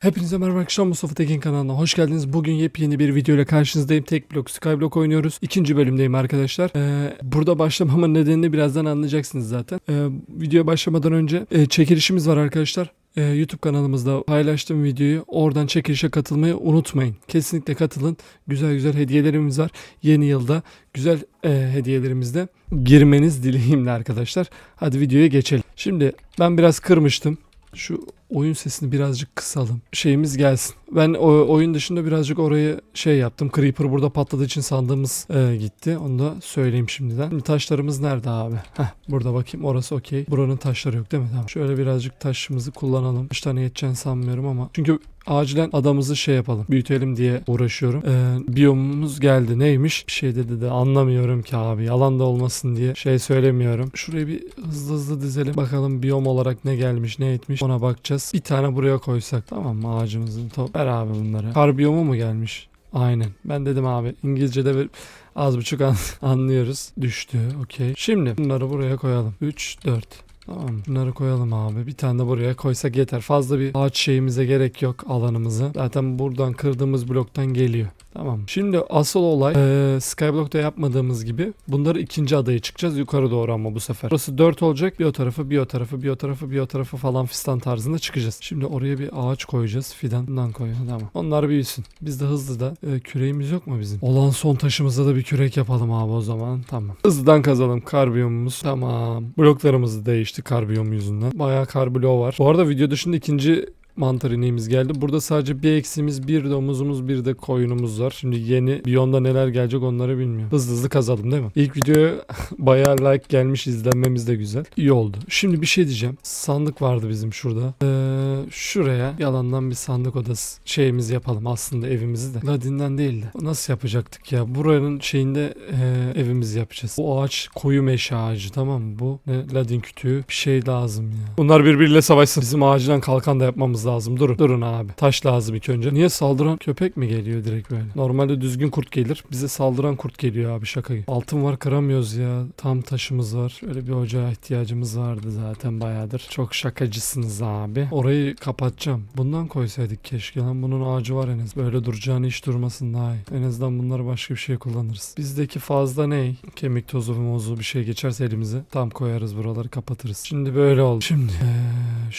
Hepinize merhaba arkadaşlar Mustafa Tekin kanalına hoş geldiniz. Bugün yepyeni bir video ile karşınızdayım. Tek blok Skyblock oynuyoruz. İkinci bölümdeyim arkadaşlar. Ee, burada başlamamın nedenini birazdan anlayacaksınız zaten. Ee, videoya başlamadan önce e, çekilişimiz var arkadaşlar. Ee, YouTube kanalımızda paylaştığım videoyu oradan çekilişe katılmayı unutmayın. Kesinlikle katılın. Güzel güzel hediyelerimiz var. Yeni yılda güzel e, hediyelerimizde girmeniz dileğimle arkadaşlar. Hadi videoya geçelim. Şimdi ben biraz kırmıştım. Şu oyun sesini birazcık kısalım. Şeyimiz gelsin. Ben o oyun dışında birazcık orayı şey yaptım. Creeper burada patladığı için sandığımız e, gitti. Onu da söyleyeyim şimdiden. Şimdi taşlarımız nerede abi? Heh, burada bakayım orası okey. Buranın taşları yok değil mi? Tamam. Şöyle birazcık taşımızı kullanalım. 3 tane yeteceğini sanmıyorum ama. Çünkü acilen adamımızı şey yapalım. Büyütelim diye uğraşıyorum. Ee, biyomumuz geldi. Neymiş? Bir şey dedi de anlamıyorum ki abi. Yalan da olmasın diye şey söylemiyorum. Şurayı bir hızlı hızlı dizelim. Bakalım biyom olarak ne gelmiş ne etmiş. Ona bakacağız. Bir tane buraya koysak tamam mı ağacımızın top. Ver abi bunları. Kar biyomu mu gelmiş? Aynen. Ben dedim abi İngilizce'de bir az buçuk an, anlıyoruz. Düştü. Okey. Şimdi bunları buraya koyalım. 3, 4. Tamam bunları koyalım abi. Bir tane de buraya koysak yeter. Fazla bir ağaç şeyimize gerek yok alanımızı. Zaten buradan kırdığımız bloktan geliyor. Tamam. Şimdi asıl olay eee Skyblock'ta yapmadığımız gibi bunları ikinci adaya çıkacağız yukarı doğru ama bu sefer. Burası 4 olacak. Bir o tarafı, bir o tarafı, bir o tarafı, bir o tarafı falan fistan tarzında çıkacağız. Şimdi oraya bir ağaç koyacağız. Fidandan koy. Tamam. Onlar büyüsün. Biz de hızlı da e, küreğimiz yok mu bizim? Olan son taşımızda da bir kürek yapalım abi o zaman. Tamam. Hızlıdan kazalım karbiyomumuz. Tamam. Bloklarımız değişti karbiyom yüzünden. Bayağı karbilo var. Bu arada video dışında ikinci mantar ineğimiz geldi. Burada sadece bir eksimiz, bir domuzumuz, bir de koyunumuz var. Şimdi yeni biyonda neler gelecek onları bilmiyorum. Hızlı hızlı kazalım değil mi? İlk videoya bayağı like gelmiş, izlenmemiz de güzel. İyi oldu. Şimdi bir şey diyeceğim. Sandık vardı bizim şurada. Ee, şuraya yalandan bir sandık odası şeyimizi yapalım aslında evimizi de. Ladinden değil de. Nasıl yapacaktık ya? Buranın şeyinde e, evimizi yapacağız. Bu ağaç koyu meşe ağacı tamam mı? Bu ne? Ladin kütüğü. Bir şey lazım ya. Bunlar birbiriyle savaşsın. Bizim acilen kalkan da yapmamız lazım. Durun. Durun abi. Taş lazım ilk önce. Niye saldıran köpek mi geliyor direkt böyle? Normalde düzgün kurt gelir. Bize saldıran kurt geliyor abi şaka gibi. Altın var kıramıyoruz ya. Tam taşımız var. Öyle bir ocağa ihtiyacımız vardı zaten bayağıdır. Çok şakacısınız abi. Orayı kapatacağım. Bundan koysaydık keşke lan. Bunun ağacı var en az. Böyle duracağını hiç durmasın daha iyi. En azından bunları başka bir şey kullanırız. Bizdeki fazla ne? Kemik tozu ve mozu bir şey geçerse elimize tam koyarız buraları kapatırız. Şimdi böyle oldu. Şimdi ee,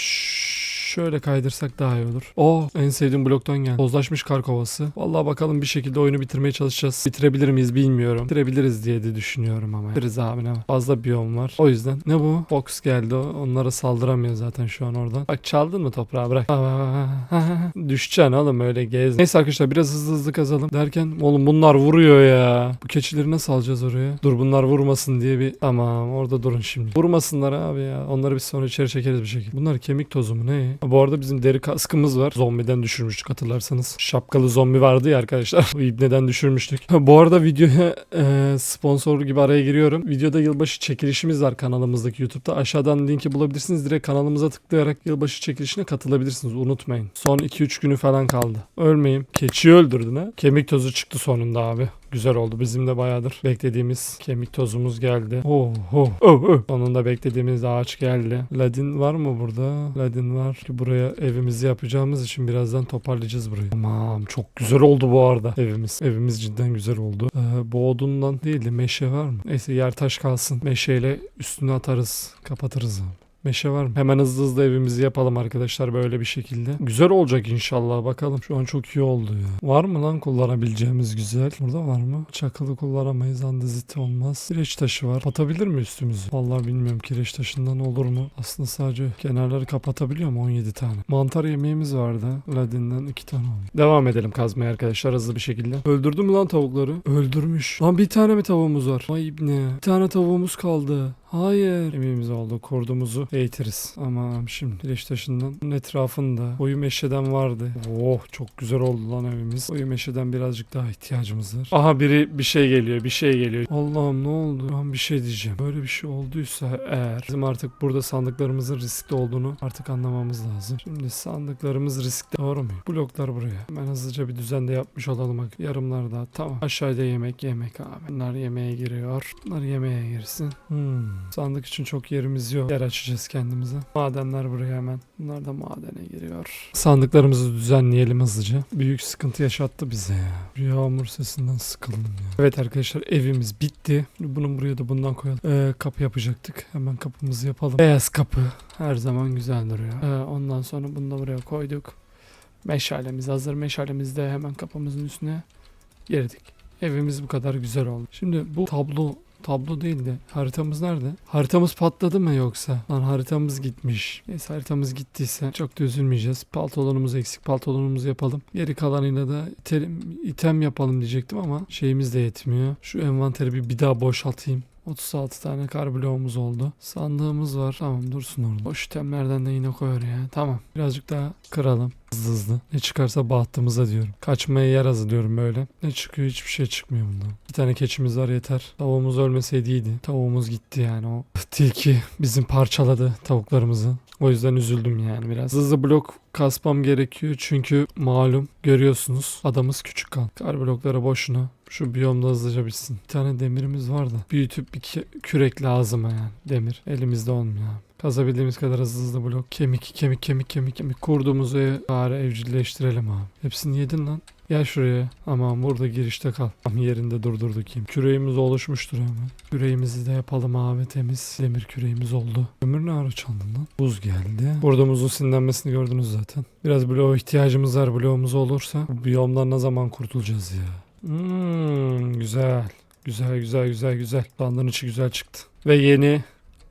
Şöyle kaydırsak daha iyi olur. O en sevdiğim bloktan geldi. Tozlaşmış kar kovası. Vallahi bakalım bir şekilde oyunu bitirmeye çalışacağız. Bitirebilir miyiz bilmiyorum. Bitirebiliriz diye de düşünüyorum ama. Bitiririz abi ne. Fazla biyom var. O yüzden. Ne bu? Fox geldi. Onlara saldıramıyor zaten şu an oradan. Bak çaldın mı toprağı bırak. Düşeceksin oğlum öyle gez. Neyse arkadaşlar biraz hızlı hızlı kazalım. Derken oğlum bunlar vuruyor ya. Bu keçileri nasıl alacağız oraya? Dur bunlar vurmasın diye bir. Tamam orada durun şimdi. Vurmasınlar abi ya. Onları biz sonra içeri çekeriz bir şekilde. Bunlar kemik tozu mu ne? Bu arada bizim deri kaskımız var. Zombiden düşürmüştük hatırlarsanız. Şapkalı zombi vardı ya arkadaşlar. Bu ibneden düşürmüştük. Bu arada videoya e, sponsor gibi araya giriyorum. Videoda yılbaşı çekilişimiz var kanalımızdaki YouTube'da. Aşağıdan linki bulabilirsiniz. Direkt kanalımıza tıklayarak yılbaşı çekilişine katılabilirsiniz. Unutmayın. Son 2-3 günü falan kaldı. Ölmeyin. Keçiyi öldürdün ha. Kemik tozu çıktı sonunda abi. Güzel oldu. Bizim de bayağıdır beklediğimiz kemik tozumuz geldi. Oh oh oh oh. Sonunda beklediğimiz ağaç geldi. Ladin var mı burada? Ladin var. Ki buraya evimizi yapacağımız için birazdan toparlayacağız burayı. Tamam çok güzel oldu bu arada evimiz. Evimiz cidden güzel oldu. Ee, bu odundan değil de meşe var mı? Neyse yer taş kalsın. Meşeyle üstüne atarız. Kapatırız. Meşe var mı? Hemen hızlı hızlı evimizi yapalım arkadaşlar böyle bir şekilde. Güzel olacak inşallah bakalım. Şu an çok iyi oldu ya. Var mı lan kullanabileceğimiz güzel? Burada var mı? Çakılı kullanamayız. Andeziti olmaz. Kireç taşı var. Kapatabilir mi üstümüzü? Vallahi bilmiyorum kireç taşından olur mu? Aslında sadece kenarları kapatabiliyor mu? 17 tane. Mantar yemeğimiz vardı. Ladinden 2 tane oldu. Devam edelim kazmaya arkadaşlar hızlı bir şekilde. Öldürdü mü lan tavukları? Öldürmüş. Lan bir tane mi tavuğumuz var? Vay ibne. Bir tane tavuğumuz kaldı. Hayır. Emeğimiz oldu. Kordumuzu eğitiriz. Ama şimdi kireç taşından etrafında koyu meşeden vardı. Oh çok güzel oldu lan evimiz. Koyu meşeden birazcık daha ihtiyacımız var. Aha biri bir şey geliyor. Bir şey geliyor. Allah'ım ne oldu? Ben bir şey diyeceğim. Böyle bir şey olduysa eğer bizim artık burada sandıklarımızın riskli olduğunu artık anlamamız lazım. Şimdi sandıklarımız riskli. Doğru mu? Bloklar buraya. Hemen hızlıca bir düzende yapmış olalım. Bak. Yarımlar daha. Tamam. Aşağıda yemek yemek abi. Bunlar yemeğe giriyor. Bunlar yemeğe girsin. Hmm. Sandık için çok yerimiz yok. Yer açacağız kendimize. Madenler buraya hemen. Bunlar da madene giriyor. Sandıklarımızı düzenleyelim hızlıca. Büyük sıkıntı yaşattı bize ya. Yağmur sesinden sıkıldım ya. Evet arkadaşlar evimiz bitti. Bunun buraya da bundan koyalım. Ee, kapı yapacaktık. Hemen kapımızı yapalım. Beyaz kapı. Her zaman güzel duruyor. Ee, ondan sonra bunu da buraya koyduk. Meşalemiz hazır. Meşalemizi de hemen kapımızın üstüne girdik. Evimiz bu kadar güzel oldu. Şimdi bu tablo tablo değil de haritamız nerede? Haritamız patladı mı yoksa? Lan haritamız gitmiş. Neyse haritamız gittiyse çok da üzülmeyeceğiz. Paltolarımız eksik. Paltolarımızı yapalım. Geri kalanıyla da item, item yapalım diyecektim ama şeyimiz de yetmiyor. Şu envanteri bir, bir daha boşaltayım. 36 tane kar bloğumuz oldu. Sandığımız var. Tamam dursun orada. Boş itemlerden de yine koyar ya. Tamam. Birazcık daha kıralım. Hızlı hızlı. Ne çıkarsa bahtımıza diyorum. Kaçmaya yer hazırlıyorum böyle. Ne çıkıyor hiçbir şey çıkmıyor bundan. Bir tane keçimiz var yeter. Tavuğumuz ölmeseydi iyiydi. Tavuğumuz gitti yani o. Tilki bizim parçaladı tavuklarımızı. O yüzden üzüldüm yani biraz. Hızlı blok kasmam gerekiyor çünkü malum görüyorsunuz adamız küçük kal. Kar blokları boşuna. Şu biyomda hızlıca bitsin. Bir tane demirimiz var da büyütüp bir kürek lazım yani demir. Elimizde olmuyor abi. Kazabildiğimiz kadar hızlı hızlı blok. Kemik, kemik, kemik, kemik, kemik. Kurduğumuzu ev- bari evcilleştirelim abi. Hepsini yedin lan. Gel şuraya. Aman burada girişte kal. Tam yerinde durdurduk kim. Küreğimiz oluşmuştur hemen. Küreğimizi de yapalım abi temiz. Demir küreğimiz oldu. Ömür ne ara çaldın lan? Buz geldi. Burada muzun sinirlenmesini gördünüz zaten. Biraz bloğa ihtiyacımız var. Bloğumuz olursa bu biyomdan ne zaman kurtulacağız ya? Hmm, güzel. Güzel güzel güzel güzel. Bandın içi güzel çıktı. Ve yeni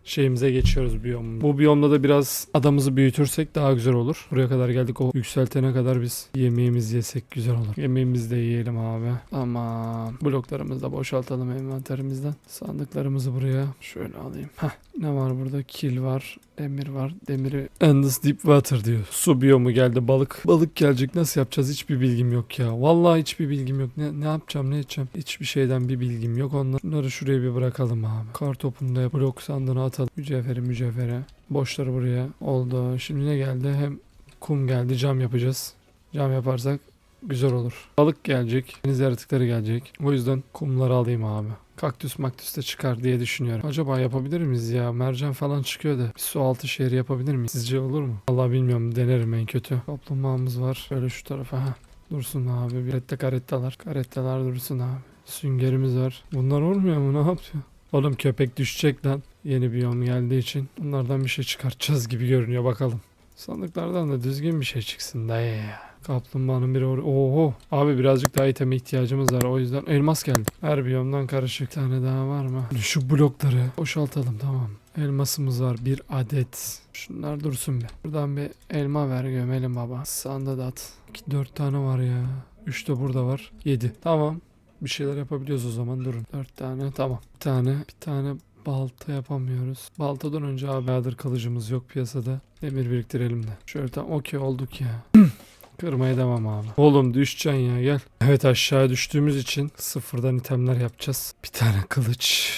şeyimize geçiyoruz biyom. Bu biyomda da biraz adamızı büyütürsek daha güzel olur. Buraya kadar geldik o yükseltene kadar biz yemeğimizi yesek güzel olur. Yemeğimizi de yiyelim abi. Aman bloklarımızı da boşaltalım envanterimizden. Sandıklarımızı buraya şöyle alayım. Heh, ne var burada? Kil var. Demir var. Demiri Endless Deep Water diyor. Su biyomu geldi balık. Balık gelecek nasıl yapacağız hiçbir bilgim yok ya. Vallahi hiçbir bilgim yok. Ne, ne yapacağım ne edeceğim. Hiçbir şeyden bir bilgim yok. Onları şuraya bir bırakalım abi. Kar topunu da blok sandığına atalım. Mücevheri mücevhere. Boşları buraya. Oldu. Şimdi ne geldi? Hem kum geldi. Cam yapacağız. Cam yaparsak güzel olur. Balık gelecek. Deniz yaratıkları gelecek. O yüzden kumları alayım abi. Kaktüs maktüs de çıkar diye düşünüyorum. Acaba yapabilir miyiz ya? Mercan falan çıkıyor da. Bir su altı şehri yapabilir miyiz? Sizce olur mu? Allah bilmiyorum. Denerim en kötü. Kaplumbağamız var. Şöyle şu tarafa. Ha. Dursun abi. Bir de karettalar. Karettalar dursun abi. Süngerimiz var. Bunlar olmuyor mu? Ne yapıyor? Oğlum köpek düşecek lan. Yeni biyom geldiği için. Bunlardan bir şey çıkartacağız gibi görünüyor. Bakalım. Sandıklardan da düzgün bir şey çıksın dayı ya. Kaplumbağanın biri oraya. Oho. Abi birazcık daha iteme ihtiyacımız var. O yüzden elmas geldi. Her biyomdan karışık. Bir tane daha var mı? Şu blokları boşaltalım tamam. Elmasımız var. Bir adet. Şunlar dursun bir. Buradan bir elma ver gömelim baba. Sanda da at. 2, 4 tane var ya. 3 de burada var. 7. Tamam. Bir şeyler yapabiliyoruz o zaman durun. 4 tane tamam. Bir tane. Bir tane balta yapamıyoruz. Baltadan önce abi bayağıdır kalıcımız yok piyasada. Demir biriktirelim de. Şöyle tam okey olduk ya. Kırmaya devam abi. Oğlum düşeceksin ya gel. Evet aşağı düştüğümüz için sıfırdan itemler yapacağız. Bir tane kılıç.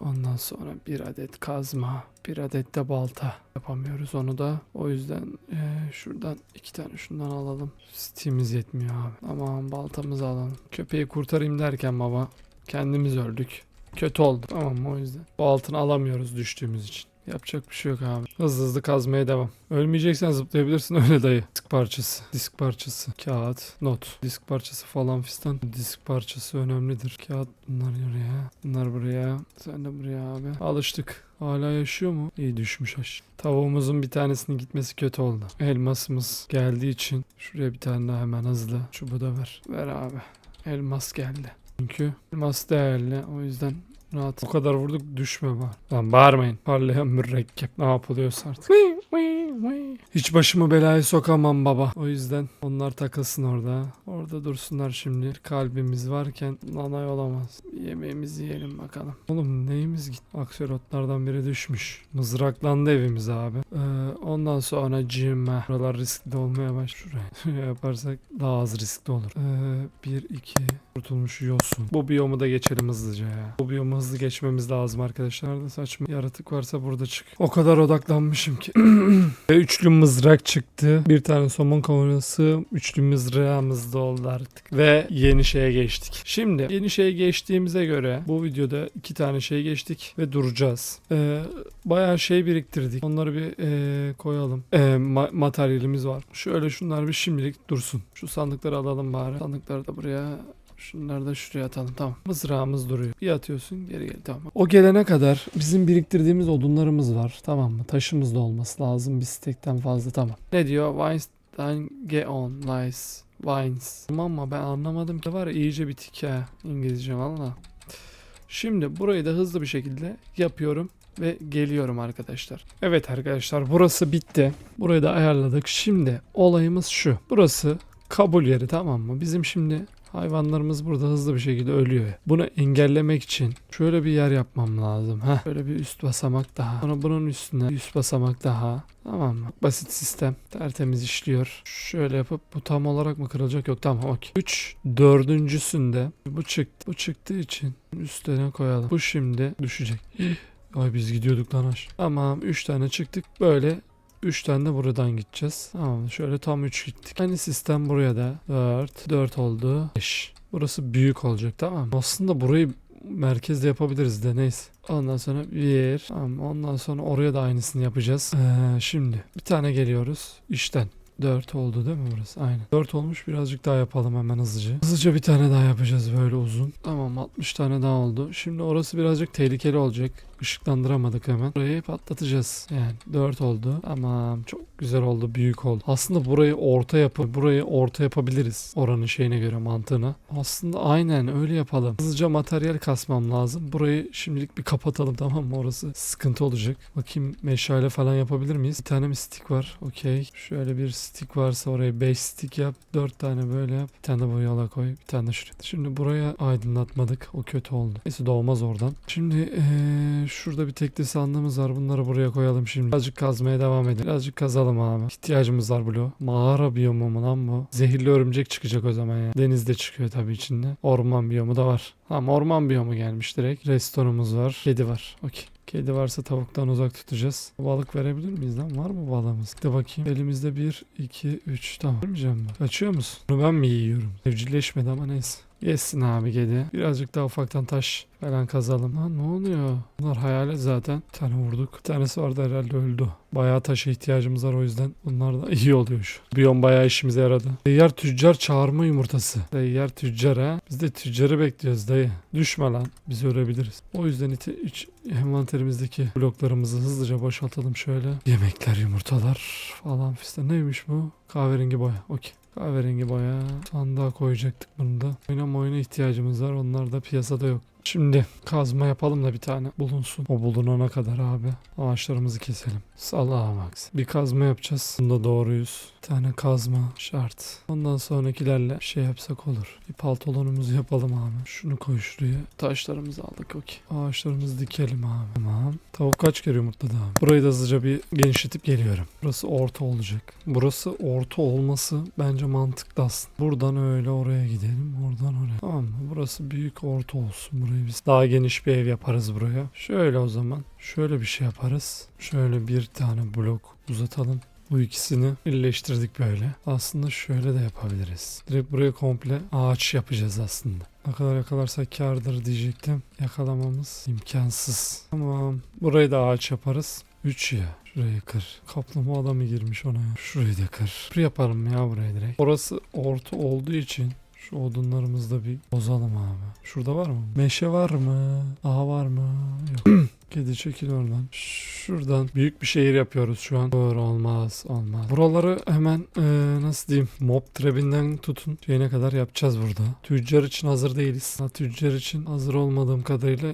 Ondan sonra bir adet kazma. Bir adet de balta. Yapamıyoruz onu da. O yüzden eee, şuradan iki tane şundan alalım. Steam'imiz yetmiyor abi. Aman baltamızı alalım. Köpeği kurtarayım derken baba. Kendimiz öldük. Kötü oldu. Tamam o yüzden. Bu altını alamıyoruz düştüğümüz için. Yapacak bir şey yok abi. Hızlı hızlı kazmaya devam. Ölmeyeceksen zıplayabilirsin öyle dayı. Disk parçası. Disk parçası. Kağıt. Not. Disk parçası falan fistan. Disk parçası önemlidir. Kağıt bunlar buraya. Bunlar buraya. Sen de buraya abi. Alıştık. Hala yaşıyor mu? İyi düşmüş aş. Tavuğumuzun bir tanesinin gitmesi kötü oldu. Elmasımız geldiği için şuraya bir tane daha hemen hızlı. Çubuğu da ver. Ver abi. Elmas geldi. Çünkü elmas değerli. O yüzden rahat. O kadar vurduk düşme var. Lan bağırmayın. Parlayan mürekkep. Ne yapılıyorsa artık. Hiç başımı belaya sokamam baba. O yüzden onlar takılsın orada. Orada dursunlar şimdi. Kalbimiz varken nanay olamaz. Yemeğimizi yiyelim bakalım. Oğlum neyimiz git? Akserotlardan biri düşmüş. Mızraklandı evimiz abi. Ee, ondan sonra cime. Buralar riskli olmaya baş. Şuraya. Yaparsak daha az riskli olur. Ee, bir iki kurtulmuş yosun. Bu biyomu da geçelim hızlıca ya. Bu biyomu hızlı geçmemiz lazım arkadaşlar. Nerede saçma yaratık varsa burada çık. O kadar odaklanmışım ki. Üçlü mızrak çıktı. Bir tane somon kavanası. Üçlü mızrağımız da oldu artık. Ve yeni şeye geçtik. Şimdi yeni şeye geçtiğimize göre bu videoda iki tane şey geçtik ve duracağız. Ee, bayağı şey biriktirdik. Onları bir e, koyalım. Ee, ma- materyalimiz var. Şöyle şunlar bir şimdilik dursun. Şu sandıkları alalım bari. Sandıkları da buraya Şunları da şuraya atalım tamam. Mızrağımız duruyor. Bir atıyorsun geri gel tamam. O gelene kadar bizim biriktirdiğimiz odunlarımız var tamam mı? Taşımız da olması lazım bir stekten fazla tamam. Ne diyor? Weinstein get on nice. Vines. Tamam mı ben anlamadım ki var ya iyice bitik ha İngilizce valla. Şimdi burayı da hızlı bir şekilde yapıyorum ve geliyorum arkadaşlar. Evet arkadaşlar burası bitti. Burayı da ayarladık. Şimdi olayımız şu. Burası kabul yeri tamam mı? Bizim şimdi hayvanlarımız burada hızlı bir şekilde ölüyor. Bunu engellemek için şöyle bir yer yapmam lazım. Heh, şöyle bir üst basamak daha. Sonra bunun üstüne üst basamak daha. Tamam mı? Basit sistem. Tertemiz işliyor. Şöyle yapıp bu tam olarak mı kırılacak? Yok tamam okey. 3 dördüncüsünde bu çıktı. Bu çıktığı için üstüne koyalım. Bu şimdi düşecek. Ay biz gidiyorduk lan aş. Tamam 3 tane çıktık. Böyle 3 tane de buradan gideceğiz. Tamam şöyle tam 3 gittik. Aynı sistem buraya da 4. 4 oldu. 5. Burası büyük olacak tamam? Aslında burayı merkezde yapabiliriz de neyse. Ondan sonra bir. Tamam ondan sonra oraya da aynısını yapacağız. Ee, şimdi bir tane geliyoruz. İşten. 4 oldu değil mi burası? Aynen. 4 olmuş birazcık daha yapalım hemen hızlıca. Hızlıca bir tane daha yapacağız böyle uzun. Tamam 60 tane daha oldu. Şimdi orası birazcık tehlikeli olacak. Işıklandıramadık hemen. Burayı patlatacağız. Yani 4 oldu. Tamam çok güzel oldu. Büyük oldu. Aslında burayı orta yapıp burayı orta yapabiliriz. Oranın şeyine göre mantığına. Aslında aynen öyle yapalım. Hızlıca materyal kasmam lazım. Burayı şimdilik bir kapatalım tamam mı? Orası sıkıntı olacak. Bakayım meşale falan yapabilir miyiz? Bir tane mi stick var? Okey. Şöyle bir stick varsa oraya 5 stick yap. 4 tane böyle yap. Bir tane de bu yola koy. Bir tane de şuraya. Şimdi buraya aydınlatmadık. O kötü oldu. Neyse doğmaz oradan. Şimdi eee, şurada bir tekli sandığımız var. Bunları buraya koyalım şimdi. Birazcık kazmaya devam edelim. Birazcık kazalım abi. İhtiyacımız var bloğu. Mağara biyomu mu lan bu? Zehirli örümcek çıkacak o zaman ya. Denizde çıkıyor tabii içinde. Orman biyomu da var. Tamam orman biyomu gelmiş direkt. Restorumuz var. Kedi var. Okey. Kedi varsa tavuktan uzak tutacağız. Balık verebilir miyiz lan? Var mı balığımız? De bakayım. Elimizde 1, 2, 3. Tamam. Vermeyeceğim mi? Kaçıyor musun? Bunu ben mi yiyorum? Evcilleşmedi ama neyse. Yesin abi kedi. Birazcık daha ufaktan taş falan kazalım. Lan ne oluyor? Bunlar hayalet zaten. Bir tane vurduk. Bir tanesi vardı herhalde öldü. Bayağı taşa ihtiyacımız var o yüzden. Bunlar da iyi oluyor şu. Biyon bayağı işimize yaradı. Seyyar tüccar çağırma yumurtası. Seyyar tüccar ha. Biz de tüccarı bekliyoruz dayı. Düşme lan. Biz ölebiliriz. O yüzden iti, iç, envanterimizdeki bloklarımızı hızlıca boşaltalım şöyle. Yemekler, yumurtalar falan fistan. Neymiş bu? Kahverengi boya. Okey. Kahverengi boya. Sandığa koyacaktık bunu da. Oyuna oyuna ihtiyacımız var. Onlar da piyasada yok. Şimdi kazma yapalım da bir tane bulunsun. O bulunana kadar abi ağaçlarımızı keselim. Salaha Max. Bir kazma yapacağız. Bunda doğruyuz. Bir tane kazma şart. Ondan sonrakilerle şey yapsak olur. Bir paltolonumuzu yapalım abi. Şunu koy şuraya. Taşlarımızı aldık okey. Ağaçlarımızı dikelim abi. Tamam. Tavuk kaç kere yumurtladı abi. Burayı da hızlıca bir genişletip geliyorum. Burası orta olacak. Burası orta olması bence mantıklı aslında. Buradan öyle oraya gidelim. Oradan oraya. Tamam mı? Burası büyük orta olsun. Burayı biz daha geniş bir ev yaparız buraya. Şöyle o zaman. Şöyle bir şey yaparız. Şöyle bir tane blok uzatalım. Bu ikisini birleştirdik böyle. Aslında şöyle de yapabiliriz. Direkt buraya komple ağaç yapacağız aslında. Ne kadar yakalarsak kardır diyecektim. Yakalamamız imkansız. Tamam. Burayı da ağaç yaparız. 3 ya. Şurayı kır. Kaplumbağa da mı girmiş ona ya? Şurayı da kır. Yapalım ya burayı direkt. Orası orta olduğu için şu odunlarımızı da bir bozalım abi. Şurada var mı? Meşe var mı? Daha var mı? Yok. Kedi çekil oradan. Şuradan büyük bir şehir yapıyoruz şu an. Doğru olmaz olmaz. Buraları hemen eee, nasıl diyeyim mob trebinden tutun şeyine kadar yapacağız burada. Tüccar için hazır değiliz. Ha, Tüccar için hazır olmadığım kadarıyla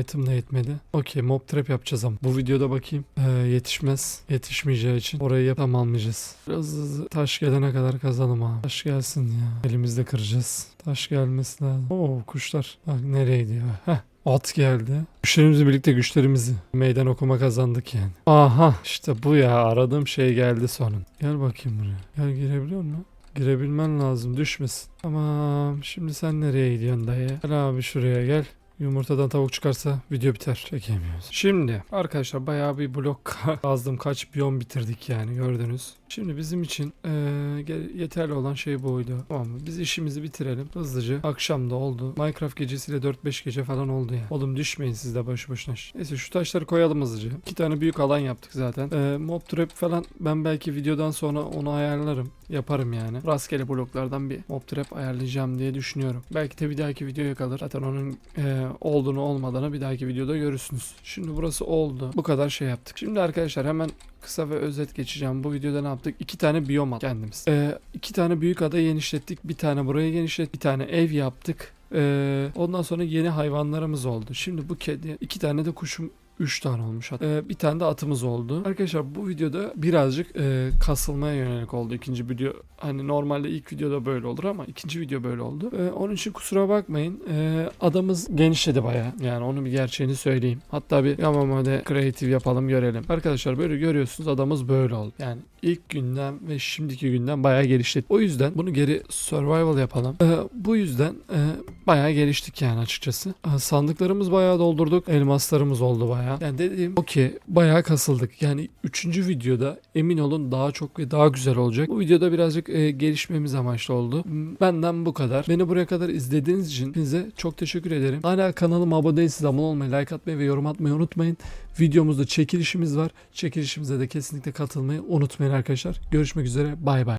item da yetmedi. Okey mob trap yapacağız ama. Bu videoda bakayım eee, yetişmez. Yetişmeyeceği için orayı yap tamamlayacağız. Biraz hızlı taş gelene kadar kazalım abi. Taş gelsin ya. Elimizde kıracağız. Taş gelmesi lazım. Oo kuşlar. Bak nereye gidiyor. Heh. At geldi. Güçlerimizle birlikte güçlerimizi meydan okuma kazandık yani. Aha işte bu ya aradığım şey geldi sonun. Gel bakayım buraya. Gel girebiliyor musun? Girebilmen lazım düşmesin. Tamam şimdi sen nereye gidiyorsun dayı? Gel abi şuraya gel. Yumurtadan tavuk çıkarsa video biter. Çekemiyoruz. Şimdi arkadaşlar bayağı bir blok kazdım. Kaç biyom bitirdik yani gördünüz. Şimdi bizim için gel- yeterli olan şey buydu. Tamam mı? Biz işimizi bitirelim hızlıca. Akşam da oldu. Minecraft gecesiyle 4-5 gece falan oldu yani. Oğlum düşmeyin siz de başı boşuna. Neyse şu taşları koyalım hızlıca. İki tane büyük alan yaptık zaten. Eee, mob trap falan ben belki videodan sonra onu ayarlarım. Yaparım yani. Rastgele bloklardan bir mob trap ayarlayacağım diye düşünüyorum. Belki de bir dahaki videoya kalır. Zaten onun eee, olduğunu olmadığını bir dahaki videoda görürsünüz. Şimdi burası oldu. Bu kadar şey yaptık. Şimdi arkadaşlar hemen kısa ve özet geçeceğim. Bu videoda ne yaptık? İki tane biyom aldık kendimiz. Ee, iki tane büyük ada genişlettik. Bir tane buraya genişlettik. Bir tane ev yaptık. Ee, ondan sonra yeni hayvanlarımız oldu. Şimdi bu kedi iki tane de kuşum 3 tane olmuş. hatta. Ee, bir tane de atımız oldu. Arkadaşlar bu videoda birazcık e, kasılmaya yönelik oldu. İkinci video hani normalde ilk videoda böyle olur ama ikinci video böyle oldu. Ee, onun için kusura bakmayın. Ee, adamız genişledi bayağı. Yani onun bir gerçeğini söyleyeyim. Hatta bir Yamamade creative yapalım görelim. Arkadaşlar böyle görüyorsunuz adamız böyle oldu. Yani ilk günden ve şimdiki günden bayağı gelişti. O yüzden bunu geri survival yapalım. Ee, bu yüzden e, bayağı geliştik yani açıkçası. Ee, sandıklarımız bayağı doldurduk. Elmaslarımız oldu bayağı. Yani dediğim o ki bayağı kasıldık. Yani üçüncü videoda emin olun daha çok ve daha güzel olacak. Bu videoda birazcık e, gelişmemiz amaçlı oldu. Benden bu kadar. Beni buraya kadar izlediğiniz için size çok teşekkür ederim. Hala kanalıma abone değilseniz abone olmayı, like atmayı ve yorum atmayı unutmayın. Videomuzda çekilişimiz var. Çekilişimize de kesinlikle katılmayı unutmayın arkadaşlar. Görüşmek üzere. Bay bay.